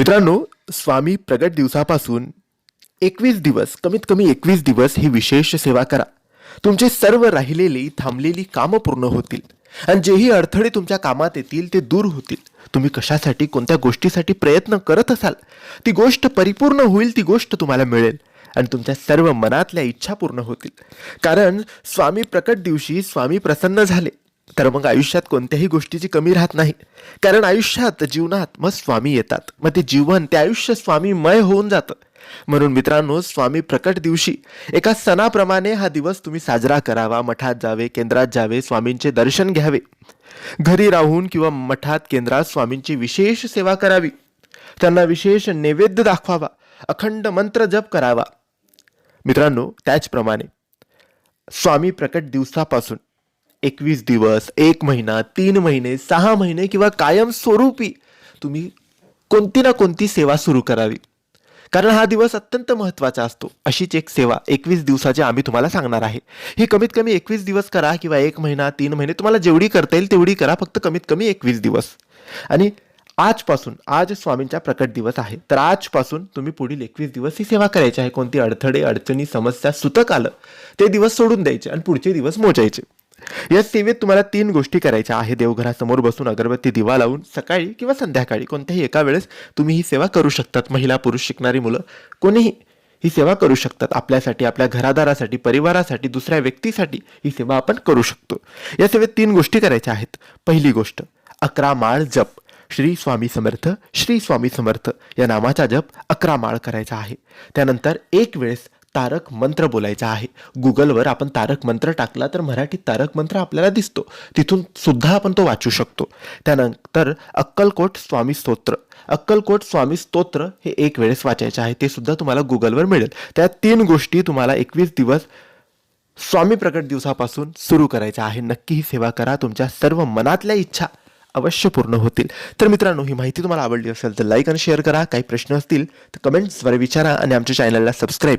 मित्रांनो स्वामी प्रगट दिवसापासून एकवीस दिवस कमीत कमी एकवीस दिवस ही विशेष सेवा करा. तुमचे सर्व राहिलेली थांबलेली कामं पूर्ण होतील. आणि जेही अडथळे तुमच्या कामात येतील ते दूर होतील. तुम्ही कशासाठी कोणत्या गोष्टीसाठी प्रयत्न करत असाल? ती गोष्ट परिपूर्ण होईल ती गोष्ट तुम्हाला मिळेल. आणि तुमच्या सर्व मनातल्या इच्छा पूर्ण होतील. कारण स्वामी प्रकट दिवशी स्वामी प्रसन्न झाले. तर मग आयुष्यात कोणत्याही गोष्टीची कमी राहत नाही. कारण आयुष्यात जीवनात मग स्वामी येतात. मग ते जीवन ते आयुष्य स्वामीमय होऊन जातं. म्हणून मित्रांनो स्वामी प्रकट दिवशी एका सणाप्रमाणे हा दिवस तुम्ही साजरा करावा. मठात जावे केंद्रात जावे स्वामींचे दर्शन घ्यावे. घरी राहून किंवा मठात केंद्रात स्वामींची विशेष सेवा करावी. त्यांना विशेष नैवेद्य दाखवावा. अखंड मंत्र जप करावा. मित्रांनो त्याचप्रमाणे स्वामी प्रकट दिवसापासून एकवीस दिवस एक महिना तीन महिने सहा महिने किंवा कायमस्वरूपी तुम्ही कोणती ना कोणती सेवा सुरू करावी. कारण हा दिवस अत्यंत महत्त्वाचा असतो. अशीच एक सेवा एकवीस दिवसाची आम्ही तुम्हाला सांगणार आहे. ही कमीत कमी एकवीस दिवस करा किंवा एक महिना तीन महिने तुम्हाला जेवढी करता येईल तेवढी करा फक्त कमीत कमी एकवीस दिवस. आणि आजपासून आज स्वामींचा प्रकट दिवस आहे. तर आजपासून तुम्ही पुढील एकवीस दिवस ही सेवा करायची आहे. कोणती अडथळे अडचणी समस्या सुतक आलं ते दिवस सोडून द्यायचे आणि पुढचे दिवस मोजायचे. या सेवेत तुम्हाला तीन गोष्टी करायच्या आहे. देवघरासमोर बसून अगरबत्ती दिवा लावून सकाळी किंवा संध्याकाळी कोणत्याही एका वेळेस तुम्ही ही सेवा करू शकतात. महिला पुरुष शिकणारी मुलं कोणीही ही सेवा करू शकतात. आपल्यासाठी आपल्या घरादारासाठी परिवारासाठी दुसऱ्या व्यक्तीसाठी ही सेवा आपण करू शकतो. या सेवेत तीन गोष्टी करायच्या आहेत. पहिली गोष्ट अकरा माळ जप. श्री स्वामी समर्थ श्री स्वामी समर्थ या नामाचा जप अकरा माळ करायचा आहे. त्यानंतर एक वेळेस तारक मंत्र बोलायचा आहे. गुगलवर आपण तारक मंत्र टाकला तर मराठीत तारक मंत्र आपल्याला दिसतो. तिथून सुद्धा आपण तो वाचू शकतो. त्यानंतर अक्कलकोट स्वामी स्तोत्र. अक्कलकोट स्वामी स्तोत्र हे एक वेळेस वाचायचे आहे. ते सुद्धा तुम्हाला गुगलवर मिळेल. त्या तीन गोष्टी तुम्हाला एकवीस दिवस स्वामी प्रकट दिवसापासून सुरू करायचं आहे. नक्की ही सेवा करा. तुमच्या सर्व मनातल्या इच्छा अवश्य पूर्ण होतील. तर मित्रांनो ही माहिती तुम्हाला आवडली असेल तर लाईक आणि शेअर करा. काही प्रश्न असतील तर कमेंट्सवर विचारा आणि आमच्या चॅनलला सबस्क्राईब